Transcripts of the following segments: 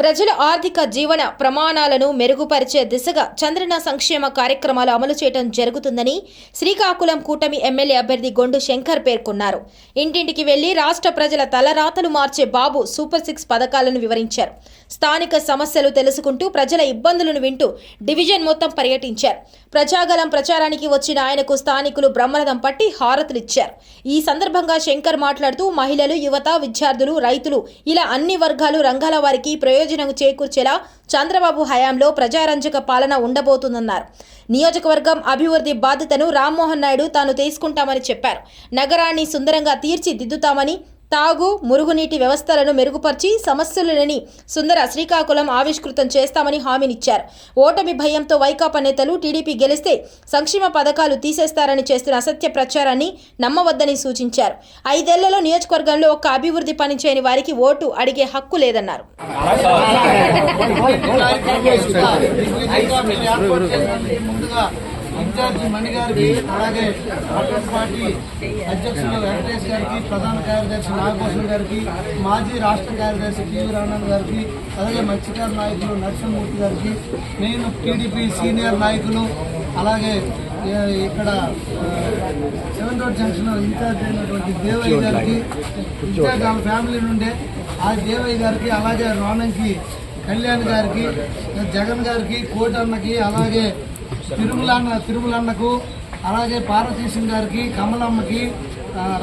ప్రజల ఆర్థిక జీవన ప్రమాణాలను మెరుగుపరిచే దిశగా చంద్రన సంక్షేమ కార్యక్రమాలు అమలు చేయడం జరుగుతుందని శ్రీకాకుళం కూటమి ఎమ్మెల్యే అభ్యర్థి గొండు శంకర్ పేర్కొన్నారు. ఇంటింటికి వెళ్ళి రాష్ట్ర ప్రజల తలరాతలు మార్చే బాబు సూపర్ సిక్స్ పథకాలను వివరించారు. స్థానిక సమస్యలు తెలుసుకుంటూ ప్రజల ఇబ్బందులను వింటూ డివిజన్ మొత్తం పర్యటించారు. ప్రజాగలం ప్రచారానికి వచ్చిన ఆయనకు స్థానికులు బ్రహ్మరథం పట్టి హారతులిచ్చారు. ఈ సందర్భంగా శంకర్ మాట్లాడుతూ మహిళలు యువత విద్యార్థులు రైతులు ఇలా అన్ని వర్గాలు రంగాల వారికి ప్రయోజనం చేకూర్చేలా చంద్రబాబు హయాంలో ప్రజారంజక పాలన ఉండబోతుందన్నారు. నియోజకవర్గం అభివృద్ధి బాధ్యతను రామ్మోహన్ నాయుడు తాను తీసుకుంటామని చెప్పారు. నగరాన్ని సుందరంగా తీర్చిదిద్దుతామని తాగు మురుగునీటి వ్యవస్థలను మెరుగుపరిచి సమస్యలు లేని సుందర శ్రీకాకుళం ఆవిష్కృతం చేస్తామని హామీనిచ్చారు. ఓటమి భయంతో వైకాపా నేతలు టీడీపీ గెలిస్తే సంక్షేమ పథకాలు తీసేస్తారని చేస్తున్న అసత్య ప్రచారాన్ని నమ్మవద్దని సూచించారు. ఐదేళ్ళలో నియోజకవర్గంలో ఒక్క అభివృద్ధి పని చేయని వారికి ఓటు అడిగే హక్కు లేదన్నారు. ముందుగా ఇన్ఛార్జి మణి గారికి అలాగే కాంగ్రెస్ పార్టీ అధ్యక్షులు వెంకటేష్ గారికి ప్రధాన కార్యదర్శి నాగభూషణ్ గారికి మాజీ రాష్ట్ర కార్యదర్శి టీవీ రాణన్ గారికి అలాగే మత్స్యకార నాయకులు నరసింహమూర్తి గారికి నేను టీడీపీ సీనియర్ నాయకులు అలాగే ఇక్కడ సెవెన్ రోడ్ జంక్షన్ ఇన్ఛార్జ్ అయినటువంటి దేవయ్య గారికి ఇన్ఛార్జ్ వాళ్ళ ఫ్యామిలీ నుండే ఆ దేవయ్య గారికి అలాగే రోనంకి కళ్యాణ్ గారికి జగన్ గారికి కోటన్నకి అలాగే తిరుమలన్న తిరుమలన్నకు అలాగే పార్వతీశం గారికి కమలమ్మకి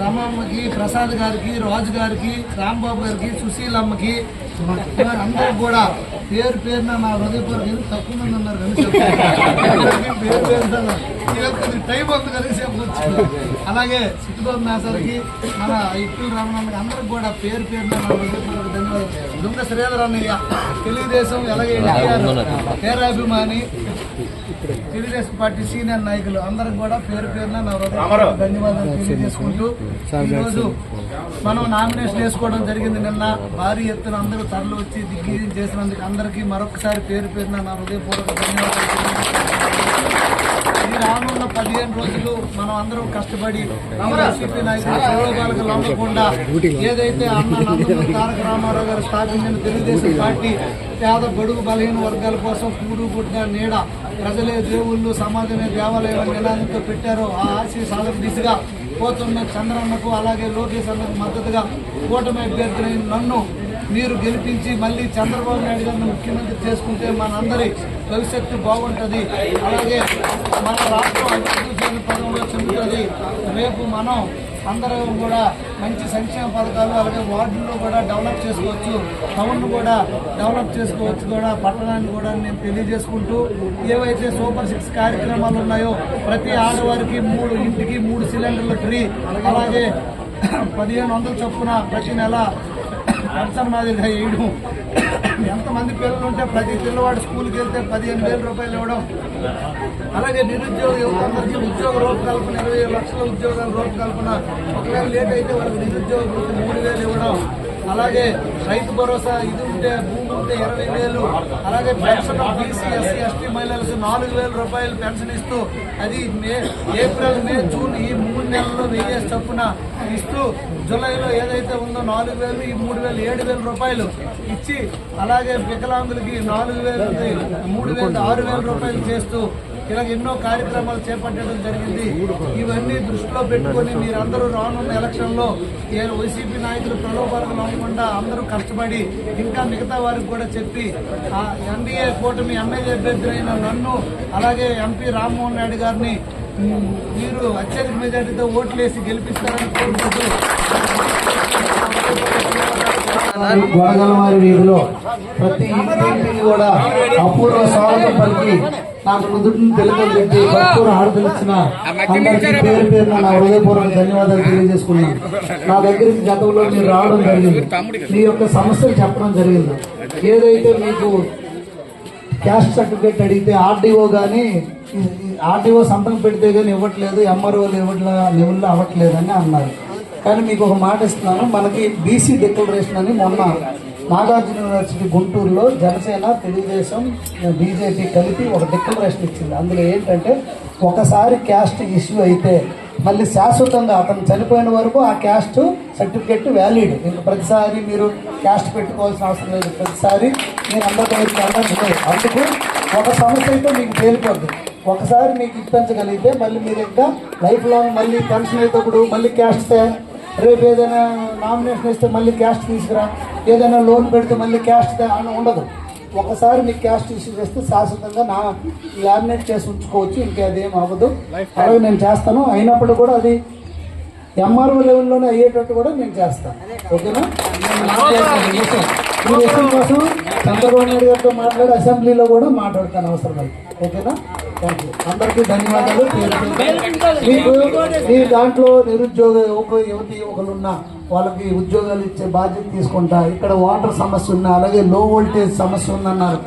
రమమ్మకి ప్రసాద్ గారికి రాజు గారికి రాంబాబు గారికి సుశీలమ్మకి అందరూ కూడా పేరు పేరున నా హృదయపూర్వక తక్కువ మంది ఉన్నారు కానీ చెప్పండి. పేరు కొద్దిగా టైం అవుతుంది కానీ చెప్పవచ్చు అలాగే సిట్టుబాబు మేసారికి మన ఇట్టు రామనాథ్కి అందరికి కూడా పేరు పేరున నా హృదయపూర్వక ధన్యవాదాలు. దుంగ శ్రీధర్ అన్నయ్య తెలుగుదేశం ఎలాగే ఎన్టీఆర్ పేరాభిమాని తెలుగుదేశం పార్టీ సీనియర్ నాయకులు అందరం కూడా పేరు పేరున నా హృదయపూర్వక ధన్యవాదాలు తెలియజేసుకుంటూ ఈరోజు మనం నామినేషన్ వేసుకోవడం జరిగింది నిన్న. భారీ ఎత్తున అందరూ తరలి వచ్చి దిగ్విజయం చేసినందుకు అందరికీ మరొకసారి పేరు పేరున నా హృదయపూర్వక ధన్యవాదాలు రానున్న పదిహేను రోజులు మనం అందరం కష్టపడి వైసీపీ నాయకులు ప్రలోభాలకు లొంగకుండా ఏదైతే అన్న తారక రామారావు గారు స్థాపించిన తెలుగుదేశం పార్టీ పేద బడుగు బలహీన వర్గాల కోసం కూడు గుడ్డ నీడ ప్రజలే దేవుళ్ళు సమాజమే దేవాలయం నినాదంతో పెట్టారో ఆ ఆశయ సాధన దిశగా పోతున్న చంద్రన్నకు అలాగే లోకేష్ అన్నకు మద్దతుగా కూటమి అభ్యర్థులైన నన్ను మీరు గెలిపించి మళ్ళీ చంద్రబాబు నాయుడు గారిని ముఖ్యమంత్రి చేసుకుంటే మనందరి భవిష్యత్తు బాగుంటుంది. అలాగే మన రాష్ట్రం అభివృద్ధి చెందిన పదంలో చెందుతుంది. రేపు మనం అందరం కూడా మంచి సంక్షేమ పథకాలు అలాగే వార్డులో కూడా డెవలప్ చేసుకోవచ్చు. టౌన్ కూడా డెవలప్ చేసుకోవచ్చు కూడా. పట్టణాన్ని కూడా నేను తెలియజేసుకుంటూ ఏవైతే సూపర్ సిక్స్ కార్యక్రమాలు ఉన్నాయో ప్రతి ఆడవారికి మూడు ఇంటికి మూడు సిలిండర్లు ఫ్రీ. అలాగే పదిహేను వందల చొప్పున ప్రతి నెల పెన్షన్ మాదిరిగా వేయడం ఎంతమంది పిల్లలు ఉంటే ప్రతి పిల్లవాడు స్కూల్కి వెళ్తే పదిహేను వేల రూపాయలు ఇవ్వడం. అలాగే నిరుద్యోగ యువత ఉద్యోగ రూపకల్పన ఇరవై లక్షల ఉద్యోగాల రూపకల్పన. ఒకవేళ లేట్ అయితే వాళ్ళకి నిరుద్యోగ మూడు వేలు ఇవ్వడం. అలాగే రైతు భరోసా ఇది ఉంటే భూమి ఉంటే ఇరవై వేలు. అలాగే పెన్షన్ బీసీ ఎస్సీ ఎస్టీ మహిళలకు నాలుగు వేల రూపాయలు పెన్షన్ ఇస్తూ అది మే ఏప్రిల్ మే జూన్ ఈ మూడు నెలల్లో వెయ్యే చొప్పున ఇస్తూ జూలైలో ఏదైతే ఉందో నాలుగు వేలు ఈ మూడు వేలు ఏడు వేల రూపాయలు ఇచ్చి అలాగే వికలాంగులకి నాలుగు వేలు మూడు వేలు ఆరు వేల రూపాయలు చేస్తూ ఇలా ఎన్నో కార్యక్రమాలు చేపట్టడం జరిగింది. ఇవన్నీ దృష్టిలో పెట్టుకొని మీరందరూ రానున్న ఎలక్షన్లో ఏ వైసీపీ నాయకులు ప్రలోభాలకు లొంగకుండా అందరూ కష్టపడి ఇంకా మిగతా వారికి కూడా చెప్పి ఆ ఎన్డీఏ కూటమి ఎమ్మెల్యే అభ్యర్థులైన నన్ను అలాగే ఎంపీ రామ్మోహన్ నాయుడు గారిని మీరు అత్యధిక మెజార్టీతో ఓట్లేసి గెలిపిస్తారని కోరుకుంటూ వీధిలో ప్రతి కూడా అపూర్వ స్వాగతం పలికి నాకు నుదుటిని తెలుగుని పెట్టి భక్తులు ఆడపిలిచిన అందరికీ పేరు పేరున నా హృదయపూర్వక ధన్యవాదాలు తెలియజేసుకున్నాను. నా దగ్గరికి గతంలో మీరు రావడం జరిగింది. మీ యొక్క సమస్యలు చెప్పడం జరిగింది. ఏదైతే మీకు క్యాస్ట్ సర్టిఫికేట్ అడిగితే ఆర్డీఓ కానీ ఆర్డీఓ సంతకం పెడితే కానీ ఇవ్వట్లేదు ఎంఆర్ఓ లెవెల్ లెవెల్లో అవ్వట్లేదని అన్నారు. కానీ మీకు ఒక మాట ఇస్తున్నాను. మనకి బీసీ డిక్లరేషన్ అని మొన్న నాగార్జున యూనివర్సిటీ గుంటూరులో జనసేన తెలుగుదేశం బీజేపీ కలిపి ఒక డిక్లరేషన్ ఇచ్చింది. అందులో ఏంటంటే ఒకసారి క్యాస్ట్ ఇష్యూ అయితే మళ్ళీ శాశ్వతంగా అతను చనిపోయిన వరకు ఆ క్యాస్ట్ సర్టిఫికెట్ వ్యాలిడ్. ఇంకా ప్రతిసారి మీరు క్యాస్ట్ పెట్టుకోవాల్సిన అవసరం లేదు. ప్రతిసారి నేను అందరికీ అందుకు ఒక సమస్య అయితే మీకు తేలిపోద్ది. ఒకసారి మీకు ఇప్పించగలిగితే మళ్ళీ మీరు ఇంకా లైఫ్ లాంగ్ మళ్ళీ పెన్షన్ అయినప్పుడు మళ్ళీ క్యాస్ట్ రేపు ఏదైనా నామినేషన్ ఇస్తే మళ్ళీ క్యాస్ట్ తీసుకురా. ఏదైనా లోన్ పెడితే మళ్ళీ క్యాస్ట్ ఉండదు. ఒకసారి మీకు క్యాస్ట్ ఇష్యూ చేస్తే శాశ్వతంగా నా లామినేట్ చేసి ఉంచుకోవచ్చు ఇంకా అదేం అవ్వదు. అలాగే నేను చేస్తాను. అయినప్పుడు కూడా అది ఎంఆర్ఓ లెవెల్లోనే అయ్యేటట్టు కూడా నేను చేస్తాను. ఓకేనా? ఈ విషయం. కోసం చంద్రబాబు నాయుడు గారితో మాట్లాడి అసెంబ్లీలో కూడా మాట్లాడతాను అవసరమైతే. ఓకేనా? థ్యాంక్ యూ అందరికీ ధన్యవాదాలు. మీకు మీ దాంట్లో నిరుద్యోగ యువతి యువకులు ఉన్న వాళ్ళకి ఉద్యోగాలు ఇచ్చే బాధ్యత తీసుకుంటా. ఇక్కడ వాటర్ సమస్య ఉన్నా అలాగే లో వోల్టేజ్ సమస్య ఉందన్నారు.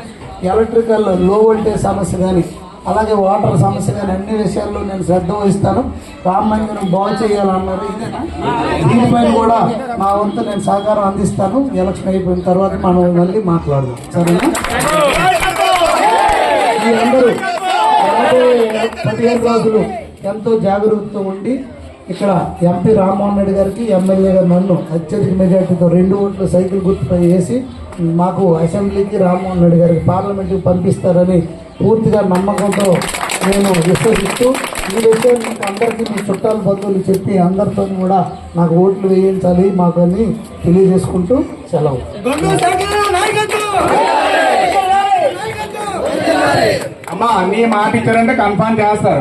ఎలక్ట్రికల్లో వోల్టేజ్ సమస్య కానీ అలాగే వాటర్ సమస్య కానీ అన్ని విషయాల్లో నేను శ్రద్ధ వహిస్తాను. రామ మందిరం బాగు చేయాలన్నారు. దీనిపైన కూడా మా వంతు నేను సహకారం అందిస్తాను. ఎలక్షన్ అయిపోయిన తర్వాత మనం మళ్ళీ మాట్లాడదాం. సరేనా? మీరందరూ పదిహేను రోజులు ఎంతో జాగ్రత్తతో ఉండి ఇక్కడ ఎంపీ రామ్మోహన్ రెడ్డి గారికి ఎమ్మెల్యే గారు నన్ను అత్యధిక మెజార్టీతో రెండు ఓట్లు సైకిల్ గుర్తుపై వేసి మాకు అసెంబ్లీకి రామ్మోహన్ రెడ్డి గారికి పార్లమెంట్కి పంపిస్తారని పూర్తిగా నమ్మకంతో నేను విశ్వసిస్తూ ఈ విషయం మీకు అందరికీ మీ చుట్టాల బంధువులు చెప్పి అందరితో కూడా నాకు ఓట్లు వేయించాలి మాకు అని తెలియజేసుకుంటూ సెలవు. అమ్మా నీ మాట ఇచ్చారంటే కన్ఫర్మ్ చేస్తారు.